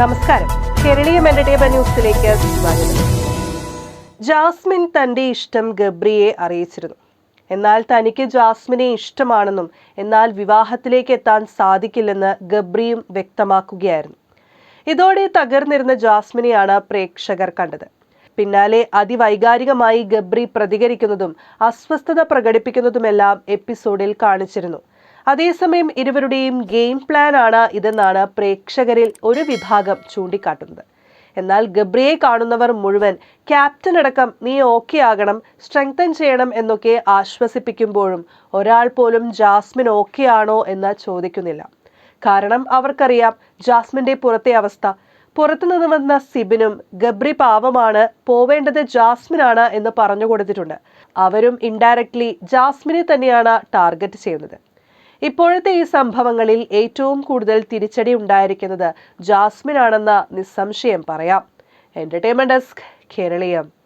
നമസ്കാരം. കേരളീയം എന്റർടൈൻമെന്റ് ന്യൂസിലേക്ക് സ്വാഗതം. ജാസ്മിൻ തന്റെ ഇഷ്ടം ഗബ്രിയെ അറിയിച്ചിരുന്നു. എന്നാൽ തനിക്ക് ജാസ്മിനെ ഇഷ്ടമാണെന്നും എന്നാൽ വിവാഹത്തിലേക്ക് എത്താൻ സാധിക്കില്ലെന്ന് ഗബ്രിയും വ്യക്തമാക്കുകയായിരുന്നു. ഇതോടെ തകർന്നിരുന്ന ജാസ്മിനെയാണ് പ്രേക്ഷകർ കണ്ടത്. പിന്നാലെ അതിവൈകാരികമായി ഗബ്രി പ്രതികരിക്കുന്നതും അസ്വസ്ഥത പ്രകടിപ്പിക്കുന്നതുമെല്ലാം എപ്പിസോഡിൽ കാണിച്ചിരുന്നു. അതേസമയം ഇരുവരുടെയും ഗെയിം പ്ലാൻ ആണ് ഇതെന്നാണ് പ്രേക്ഷകരിൽ ഒരു വിഭാഗം ചൂണ്ടിക്കാട്ടുന്നത്. എന്നാൽ ഗബ്രിയെ കാണുന്നവർ മുഴുവൻ ക്യാപ്റ്റൻ അടക്കം നീ ഓക്കെ ആകണം സ്ട്രെങ്തൻ ചെയ്യണം എന്നൊക്കെ ആശ്വസിപ്പിക്കുമ്പോഴും ഒരാൾ പോലും ജാസ്മിൻ ഓക്കെ ആണോ എന്ന് ചോദിക്കുന്നില്ല. കാരണം അവർക്കറിയാം ജാസ്മിന്റെ പുറത്തെ അവസ്ഥ. പുറത്തുനിന്ന് വന്ന സിബിനും ഗബ്രി പാവമാണ് പോവേണ്ടത് ജാസ്മിനാണ് എന്ന് പറഞ്ഞു കൊടുത്തിട്ടുണ്ട്. അവരും ഇൻഡയറക്ട്ലി ജാസ്മിനെ തന്നെയാണ് ടാർഗറ്റ് ചെയ്യുന്നത്. ഇപ്പോഴത്തെ ഈ സംഭവങ്ങളിൽ ഏറ്റവും കൂടുതൽ തിരിച്ചടി ഉണ്ടായിരിക്കുന്നത് ജാസ്മിനാണെന്ന് നിസ്സംശയം പറയാം. Entertainment desk Keraleeyam